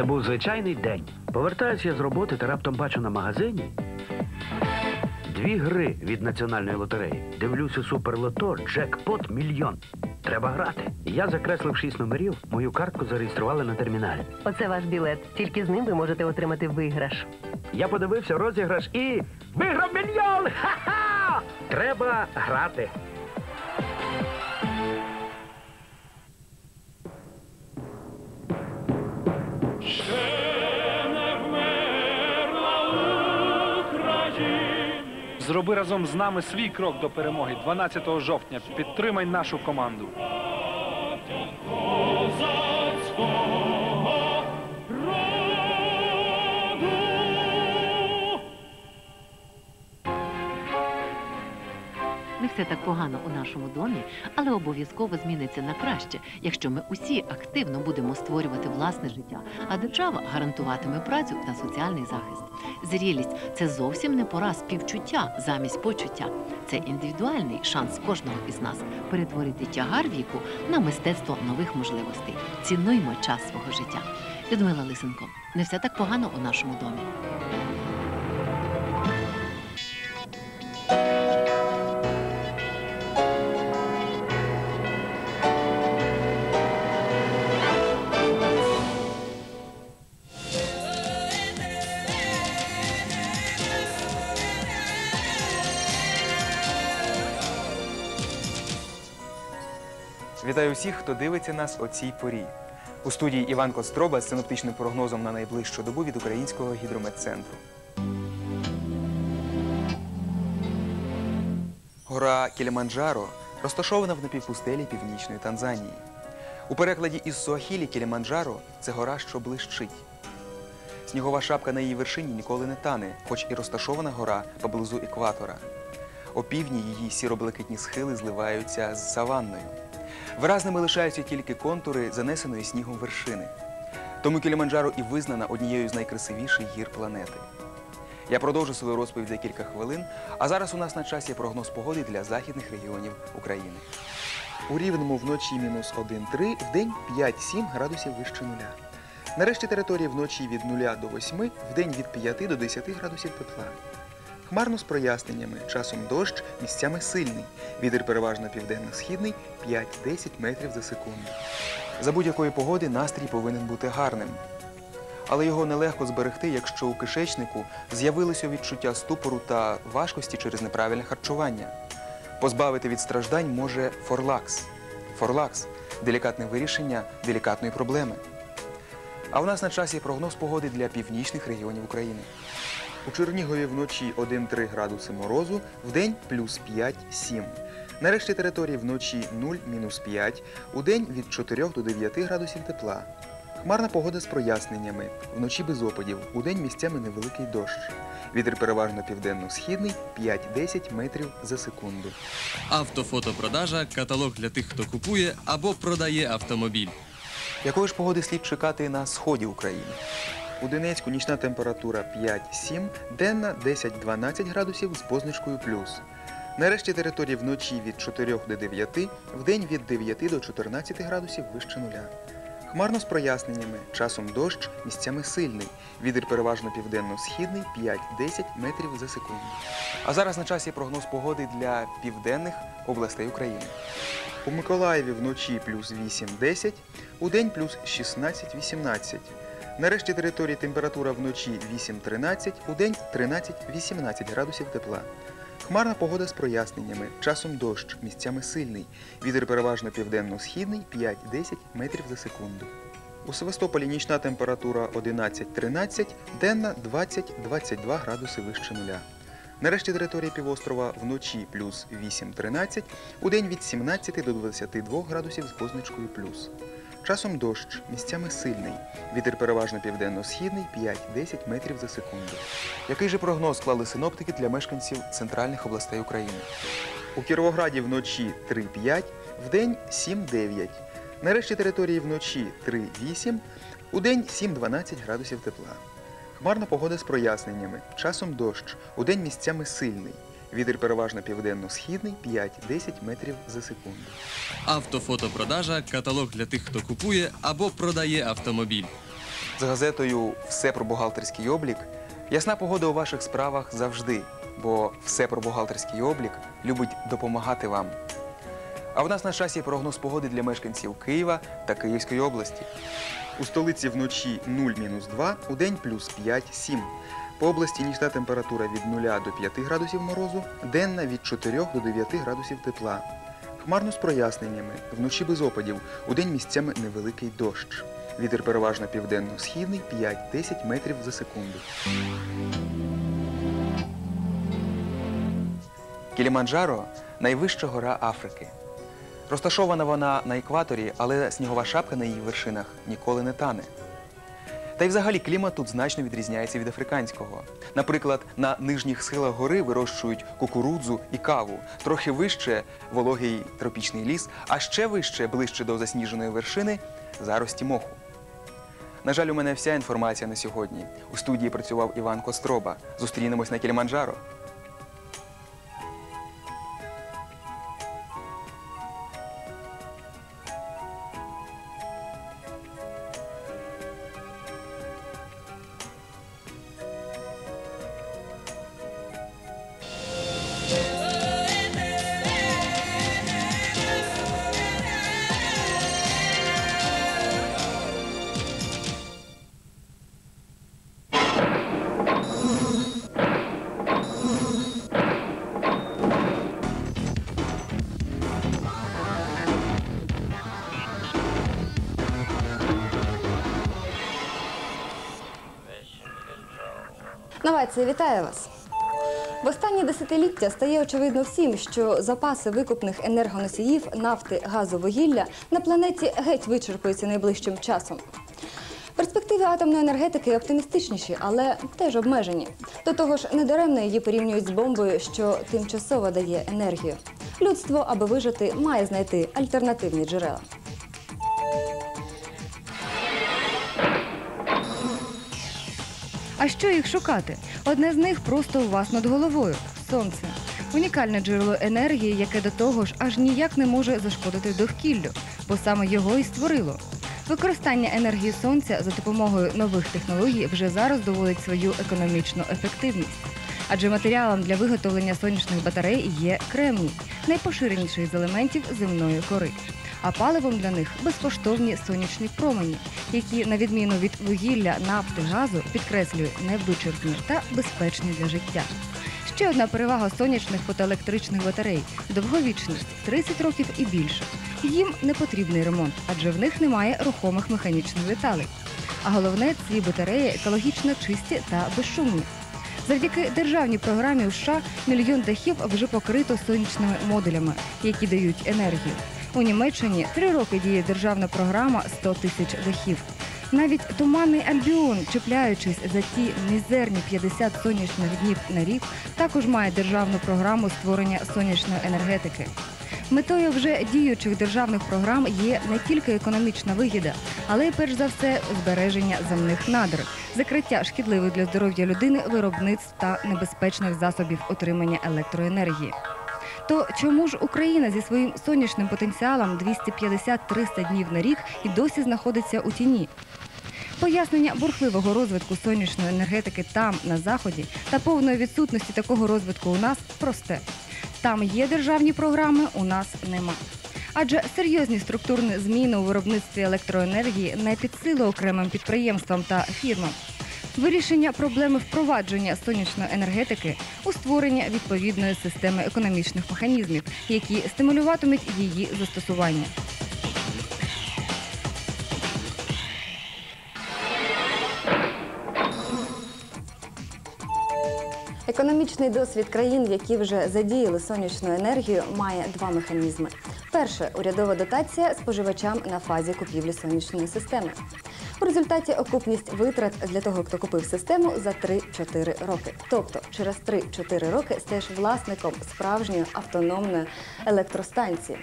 Це був звичайний день. Повертаюся я з роботи та раптом бачу на магазині дві гри від національної лотереї. Дивлюся суперлото, джекпот мільйон. Треба грати. Я закреслив шість номерів, мою картку зареєстрували на терміналі. Оце ваш білет. Тільки з ним ви можете отримати виграш. Я подивився розіграш і виграв мільйон! Ха-ха! Треба грати. Зроби разом з нами свій крок до перемоги 12 жовтня. Підтримай нашу команду. Все так погано у нашому домі, але обов'язково зміниться на краще, якщо ми усі активно будемо створювати власне життя, а держава гарантуватиме працю та соціальний захист. Зрілість це зовсім не пора співчуття замість почуття. Це індивідуальний шанс кожного із нас перетворити тягар віку на мистецтво нових можливостей. Цінуймо час свого життя. Людмила Лисенко, не все так погано у нашому домі. Вітаю всіх, хто дивиться нас о цій порі. У студії Іван Костроба з синоптичним прогнозом на найближчу добу від Українського гідрометцентру. Гора Кіліманджаро розташована в напівпустелі північної Танзанії. У перекладі із Суахілі Кіліманджаро це гора, що блищить. Снігова шапка на її вершині ніколи не тане, хоч і розташована гора поблизу екватора. Опівдні її сіро-блакитні схили зливаються з саванною. Виразними лишаються тільки контури занесеної снігом вершини. Тому Кіліманджаро і визнана однією з найкрасивіших гір планети. Я продовжу свою розповідь за кілька хвилин, а зараз у нас на часі прогноз погоди для західних регіонів України. У Рівному вночі мінус 1-3, вдень 5-7 градусів вище нуля. Нарешті території вночі від 0 до 8, вдень від 5 до 10 градусів тепла. Хмарно з проясненнями, часом дощ, місцями сильний. Вітер переважно південно-східний 5-10 метрів за секунду. За будь-якої погоди настрій повинен бути гарним. Але його нелегко зберегти, якщо у кишечнику з'явилося відчуття ступору та важкості через неправильне харчування. Позбавити від страждань може форлакс. Форлакс делікатне вирішення делікатної проблеми. А в нас на часі прогноз погоди для північних регіонів України. У Чернігові вночі 1-3 градуси морозу, вдень плюс 5-7. Нарешті території вночі 0-5, удень від 4 до 9 градусів тепла. Хмарна погода з проясненнями, вночі без опадів, удень місцями невеликий дощ. Вітер переважно південно-східний 5-10 метрів за секунду. Автофотопродажа каталог для тих, хто купує або продає автомобіль. Якої ж погоди слід чекати на сході України? У Донецьку нічна температура 5-7, денна 10-12 градусів з позначкою плюс. Нарешті території вночі від 4 до 9, вдень від 9 до 14 градусів вище нуля. Хмарно з проясненнями, часом дощ, місцями сильний. Вітер переважно південно-східний 5-10 метрів за секунду. А зараз на часі прогноз погоди для південних областей України. У Миколаєві вночі плюс 8-10, удень плюс 16-18. Нарешті території температура вночі 8-13, удень 13-18 градусів тепла. Хмарна погода з проясненнями, часом дощ, місцями сильний. Вітер переважно південно-східний 5-10 метрів за секунду. У Севастополі нічна температура 11-13, денна 20-22 градуси вище нуля. Нарешті території півострова вночі плюс 8-13, удень від 17 до 22 градусів з позначкою плюс. Часом дощ, місцями сильний. Вітер переважно південно-східний 5-10 метрів за секунду. Який же прогноз склали синоптики для мешканців центральних областей України? У Кіровограді вночі 3-5, вдень 7-9. Нарешті території вночі 3-8, удень 7-12 градусів тепла. Хмарна погода з проясненнями, часом дощ, удень місцями сильний. Вітер переважно південно-східний 5-10 метрів за секунду. Автофотопродажа каталог для тих, хто купує або продає автомобіль. З газетою Все про бухгалтерський облік ясна погода у ваших справах завжди, бо все про бухгалтерський облік любить допомагати вам. А в нас на часі прогноз погоди для мешканців Києва та Київської області. У столиці вночі 0-2, у день плюс 5-7. По області нічна температура від 0 до 5 градусів морозу, денна від 4 до 9 градусів тепла. Хмарно з проясненнями, вночі без опадів, у день місцями невеликий дощ. Вітер переважно південно-східний 5-10 метрів за секунду. Кіліманджаро найвища гора Африки. Розташована вона на екваторі, але снігова шапка на її вершинах ніколи не тане. Та й взагалі клімат тут значно відрізняється від африканського. Наприклад, на нижніх схилах гори вирощують кукурудзу і каву, трохи вище вологий тропічний ліс, а ще вище, ближче до засніженої вершини, зарості моху. На жаль, у мене вся інформація на сьогодні. У студії працював Іван Костроба. Зустрінемось на Кіліманджаро. Новація, вітаю вас. В останні десятиліття стає очевидно всім, що запаси викупних енергоносіїв, нафти, газу, вугілля на планеті геть вичерпуються найближчим часом. Перспективи атомної енергетики оптимістичніші, але теж обмежені. До того ж, недаремно її порівнюють з бомбою, що тимчасово дає енергію. Людство, аби вижити, має знайти альтернативні джерела. А що їх шукати? Одне з них просто у вас над головою сонце. Унікальне джерело енергії, яке до того ж аж ніяк не може зашкодити довкіллю, бо саме його і створило. Використання енергії сонця за допомогою нових технологій вже зараз доводить свою економічну ефективність. Адже матеріалом для виготовлення сонячних батарей є кремній, найпоширеніший з елементів земної кори. А паливом для них безкоштовні сонячні промені, які, на відміну від вугілля, нафти, газу, підкреслюю, невичерпні та безпечні для життя. Ще одна перевага сонячних фотоелектричних батарей довговічність 30 років і більше. Їм не потрібний ремонт, адже в них немає рухомих механічних деталей. А головне, ці батареї екологічно чисті та безшумні. Завдяки державній програмі у США мільйон дахів вже покрито сонячними модулями, які дають енергію. У Німеччині три роки діє державна програма 100 тисяч дахів. Навіть туманний Альбіон, чіпляючись за ті мізерні 50 сонячних днів на рік, також має державну програму створення сонячної енергетики. Метою вже діючих державних програм є не тільки економічна вигіда, але й перш за все збереження земних надр, закриття шкідливих для здоров'я людини виробництв та небезпечних засобів отримання електроенергії. То чому ж Україна зі своїм сонячним потенціалом 250-300 днів на рік і досі знаходиться у тіні? Пояснення бурхливого розвитку сонячної енергетики там, на заході, та повної відсутності такого розвитку у нас просте. Там є державні програми, у нас нема. Адже серйозні структурні зміни у виробництві електроенергії не під силу окремим підприємствам та фірмам. Вирішення проблеми впровадження сонячної енергетики у створення відповідної системи економічних механізмів, які стимулюватимуть її застосування. Економічний досвід країн, які вже задіяли сонячну енергію, має два механізми. Перше урядова дотація споживачам на фазі купівлі сонячної системи. У результаті окупність витрат для того, хто купив систему за 3-4 роки. Тобто через 3-4 роки стаєш власником справжньої автономної електростанції.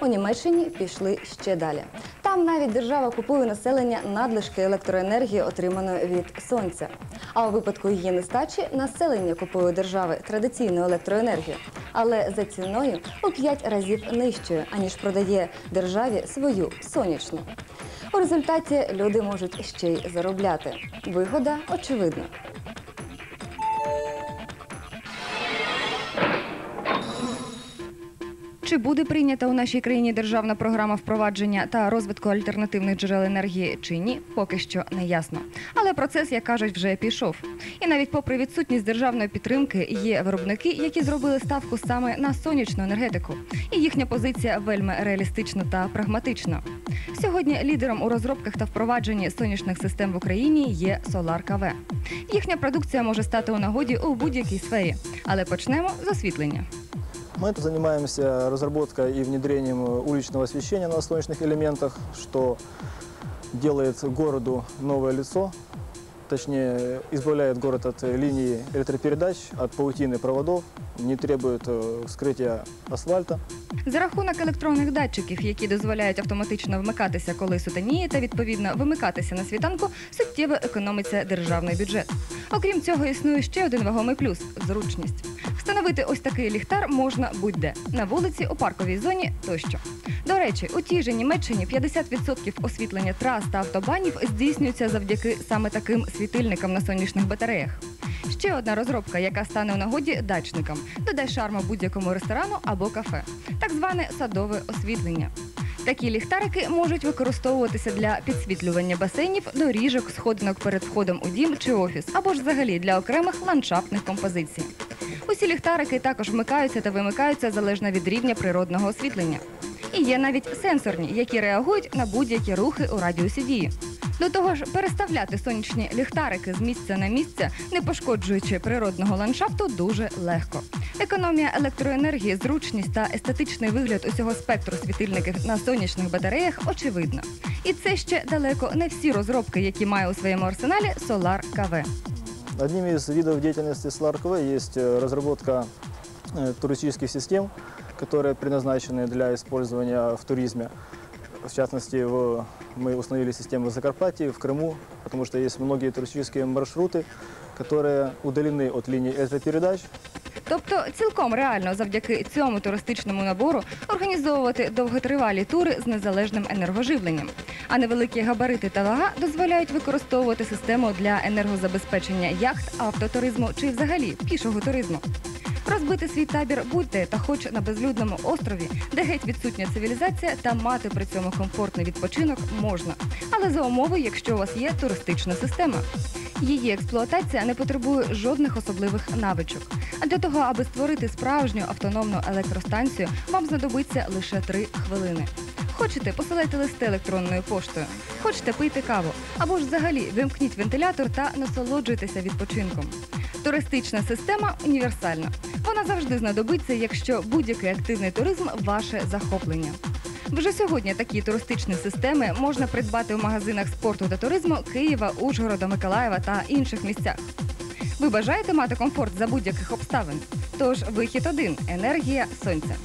У Німеччині пішли ще далі. Там навіть держава купує населення надлишки електроенергії, отриманої від сонця. А у випадку її нестачі населення купує держави традиційну електроенергію, але за ціною у 5 разів нижчою, аніж продає державі свою сонячну. У результаті люди можуть ще й заробляти. Вигода очевидна. Чи буде прийнята у нашій країні державна програма впровадження та розвитку альтернативних джерел енергії чи ні, поки що не ясно. Але процес, як кажуть, вже пішов. І навіть попри відсутність державної підтримки, є виробники, які зробили ставку саме на сонячну енергетику. І їхня позиція вельми реалістична та прагматична. Сьогодні лідером у розробках та впровадженні сонячних систем в Україні є Solar KV. Їхня продукція може стати у нагоді у будь-якій сфері. Але почнемо з освітлення. Мы тут занимаемся разработкой и внедрением уличного освещения на солнечных элементах, что делает городу новое лицо, точнее избавляет город от линии электропередач, от паутины проводов, не требует э, скрытия асфальта. За рахунок електронних датчиків, які дозволяють автоматично вмикатися, коли сутеніє, та відповідно вимикатися на світанку, суттєво економиться державний бюджет. Окрім цього, існує ще один вагомий плюс зручність. Встановити ось такий ліхтар можна будь-де на вулиці, у парковій зоні тощо. До речі, у тій же Німеччині 50% освітлення трас та автобанів здійснюється завдяки саме таким світильникам на сонячних батареях. Ще одна розробка, яка стане у нагоді дачникам, додай шарму будь-якому ресторану або кафе, так зване садове освітлення. Такі ліхтарики можуть використовуватися для підсвітлювання басейнів, доріжок, сходинок перед входом у дім чи офіс, або ж взагалі для окремих ландшафтних композицій. Усі ліхтарики також вмикаються та вимикаються залежно від рівня природного освітлення. І є навіть сенсорні, які реагують на будь-які рухи у радіусі дії. До того ж, переставляти сонячні ліхтарики з місця на місце, не пошкоджуючи природного ландшафту, дуже легко. Економія електроенергії, зручність та естетичний вигляд усього спектру світильників на сонячних батареях очевидно. І це ще далеко не всі розробки, які має у своєму арсеналі Solar KV. Одним из видов деятельности SLARKV есть э, разработка э, туристических систем, которые предназначены для использования в туризме. В частности, в- мы установили систему в Закарпатье, в Крыму, потому что есть многие туристические маршруты, которые удалены от линии электропередач, Тобто цілком реально завдяки цьому туристичному набору організовувати довготривалі тури з незалежним енергоживленням. А невеликі габарити та вага дозволяють використовувати систему для енергозабезпечення яхт, автотуризму чи взагалі пішого туризму. Розбити свій табір будь-де та хоч на безлюдному острові, де геть відсутня цивілізація, та мати при цьому комфортний відпочинок можна. Але за умови, якщо у вас є туристична система. Її експлуатація не потребує жодних особливих навичок. А для того, аби створити справжню автономну електростанцію, вам знадобиться лише три хвилини. Хочете, посилайте листи електронною поштою. Хочете, пийте каву. Або ж взагалі вимкніть вентилятор та насолоджуйтеся відпочинком. Туристична система універсальна. Вона завжди знадобиться, якщо будь-який активний туризм ваше захоплення. Вже сьогодні такі туристичні системи можна придбати в магазинах спорту та туризму Києва, Ужгорода, Миколаєва та інших місцях. Ви бажаєте мати комфорт за будь-яких обставин? Тож вихід один енергія сонця.